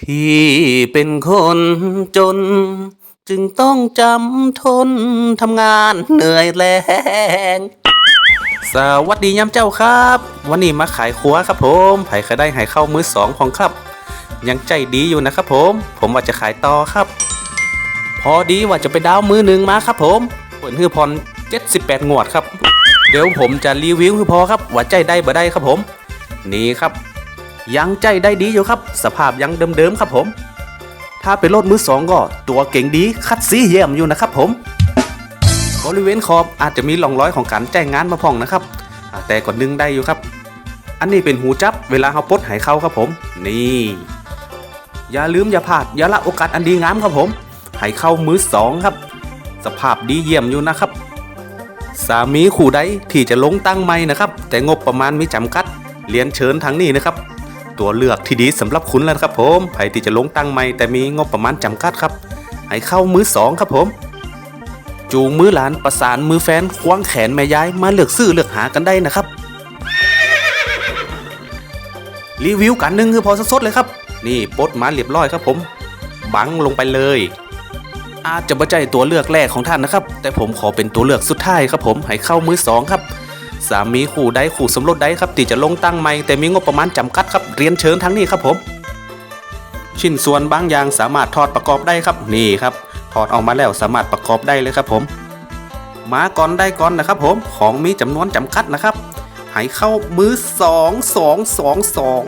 พี่เป็นคนจน จึงต้องจำทนทำงานเหนื่อยแรงสวัสดียามเจ้าครับ วันนี้มาขายครัวครับผมไผ่เคยได้ใหายเข้ามือสองของครับ ยังใจดีอยู่นะครับผม ผมว่าจะขายต่อครับ พอดีว่าจะไปดาวมือหนึ่งมาครับผมเปิดฮือพร78 งวดครับ เดี๋ยวผมจะรีวิวคือพอครับว่าใจได้บ่ได้ครับผม นี่ครับ ยังใจได้ดีอยู่ครับ สภาพยังเดิมๆครับผม ถ้าเป็นรถมือสองก็ตัวเก่งดีคัดสีเยี่ยมอยู่นะครับผมบริเวณขอบอาจจะมีร่องรอยของการแจ้งงานมาพองนะครับ แต่ก็ดึงได้อยู่ครับ อันนี้เป็นหูจับเวลาเขาปดหายเข้าครับผม นี่ อย่าลืมอย่าพลาดอย่าละโอกาสอันดีงามครับผมหายเข้ามือสองครับ สภาพดีเยี่ยมอยู่นะครับ สามีขู่ใดที่จะลงตั้งไม่นะครับ แต่งบประมาณมีจำกัดเรียนเชิญทางนี้นะครับ ตัวเลือกที่ดีสำหรับคุณแล้วครับผมใครที่จะลงตั้งไม่แต่มีงบประมาณจำกัดครับ ให้เข้ามือสองครับผม จูงมือหลานประสานมือแฟนควงแขนแม่ย้ายมาเลือกซื้อเลือกหากันได้นะครับ รีวิวกันหนึ่งคือพอสดๆเลยครับ นี่ปดมาเรียบร้อยครับผม บังลงไปเลย อาจจะไม่ใช่ตัวเลือกแรกของท่านนะครับ แต่ผมขอเป็นตัวเลือกสุดท้ายครับผมให้เข้ามือสองครับ สามีขู่ได้ขู่สมรสได้ครับที่จะลงตั้งไม่แต่มีงบประมาณจำกัดครับเรียนเชิญทั้งนี้ครับผม ชิ้นส่วนบางอย่างสามารถถอดประกอบได้ครับนี่ครับถอดออกมาแล้วสามารถประกอบได้เลยครับผมมาก่อนได้ก่อนนะครับผมของมีจำนวนจำกัดนะครับให้เข้ามือสองสองสองสอง